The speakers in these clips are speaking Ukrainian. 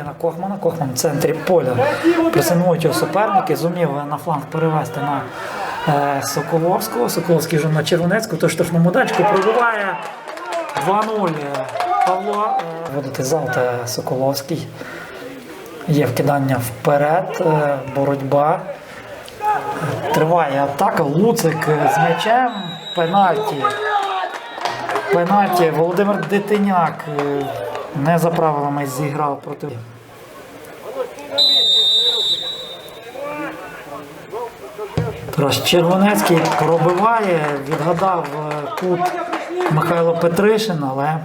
Кохмана. Кохман в центрі поля. Пресинують його суперники, зумів на фланг перевести на е, Соколовського. Соколовський вже на Червонецьку, то штрафному дачку пробиває 2-0. Павло е, водити завтра Соколовський. Є вкидання вперед, е, боротьба. Триває атака. Луцик з м'ячем. Пенальті. Пенальті. Володимир Дитиняк е, не за правилами зіграв проти. Тарас Червонецький пробиває, відгадав е, кут Михайло Петришин, але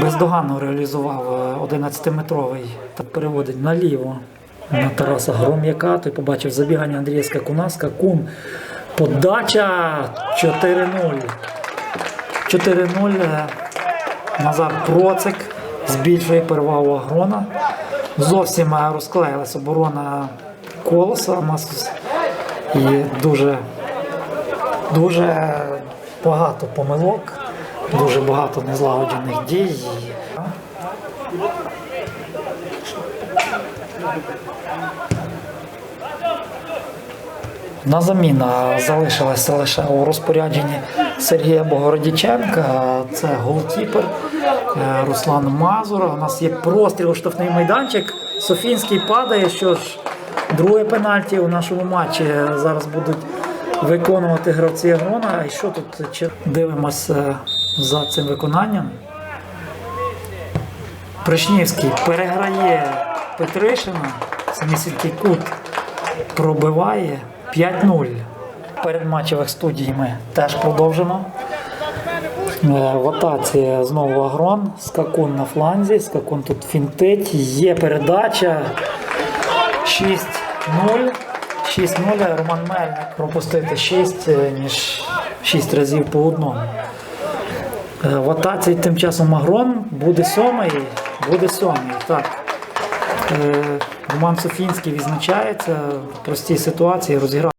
бездоганно реалізував е, 11-метровий та переводить наліво на Тараса Гром'яка. Той побачив забігання Андрія Скакуна. Скакун. Подача 4-0. 4-0. е, Назар Процик збільшує перевагу Агрона. Зовсім е, розклеїлась оборона колоса. І дуже, дуже багато помилок, дуже багато незлагоджених дій. На заміна залишилася лише у розпорядженні Сергія Богородіченка. Це голкіпер Руслан Мазура. У нас є простріл штрафний майданчик. Софінський падає. Що ж, друге пенальті у нашому матчі зараз будуть виконувати гравці Агрона. І що тут дивимося за цим виконанням? Пришнівський переграє Петришина, самісінький кут пробиває 5-0. Перед матчевих студій ми теж продовжимо. Е, В знову Агрон, скакун на фланзі, скакун тут фінтить, є передача 6-0. 6-0 Роман Мельник пропустити 6, ніж 6 разів по одному. Е, В тим часом Агрон буде сьомий, буде сьомий. Так. Е, Роман Софінський відзначається в простій ситуації, розіграв.